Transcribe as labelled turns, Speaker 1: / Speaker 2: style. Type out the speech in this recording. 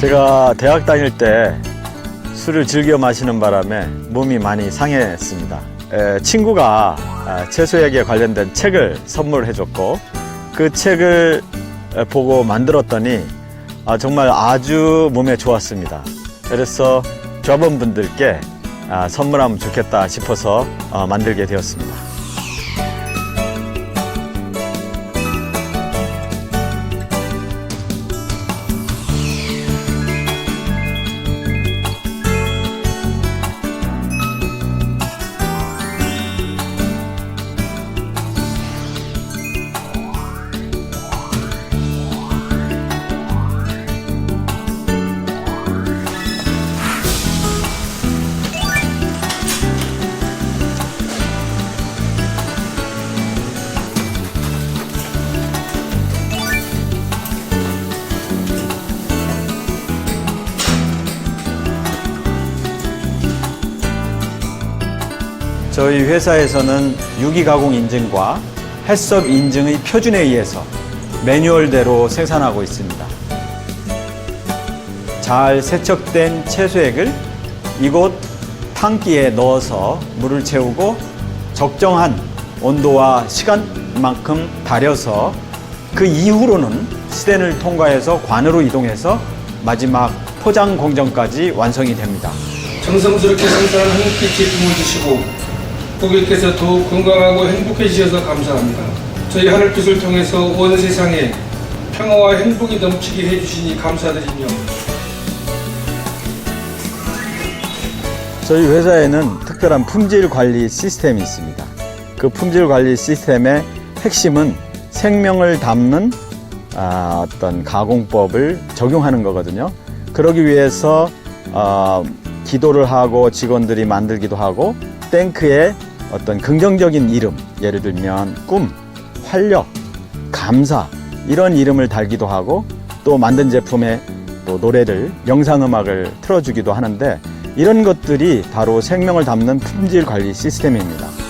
Speaker 1: 제가 대학 다닐 때 술을 즐겨 마시는 바람에 몸이 많이 상했습니다. 에, 친구가 아, 채소에게 관련된 책을 선물해 줬고 그 책을 에, 보고 만들었더니 아, 정말 아주 몸에 좋았습니다. 그래서 조합원분들께 아, 선물하면 좋겠다 싶어서 어, 만들게 되었습니다. 저희 회사에서는 유기가공 인증과 햇섭 인증의 표준에 의해서 매뉴얼대로 생산하고 있습니다. 잘 세척된 채소액을 이곳 탕기에 넣어서 물을 채우고 적정한 온도와 시간만큼 달여서 그 이후로는 시den을 통과해서 관으로 이동해서 마지막 포장 공정까지 완성이 됩니다.
Speaker 2: 정성스럽게 생산한 한 끼 제품을 드시고 고객께서 더욱 건강하고 행복해지셔서 감사합니다. 저희 하늘빛을 통해서 온 세상에 평화와 행복이 넘치게 해주시니 감사드리며
Speaker 1: 저희 회사에는 특별한 품질 관리 시스템이 있습니다. 그 품질 관리 시스템의 핵심은 생명을 담는 아, 어떤 가공법을 적용하는 거거든요. 그러기 위해서 어, 기도를 하고 직원들이 만들기도 하고 탱크에 어떤 긍정적인 이름, 예를 들면 꿈, 활력, 감사 이런 이름을 달기도 하고 또 만든 제품에 또 노래를 영상 음악을 틀어주기도 하는데 이런 것들이 바로 생명을 담는 품질 관리 시스템입니다.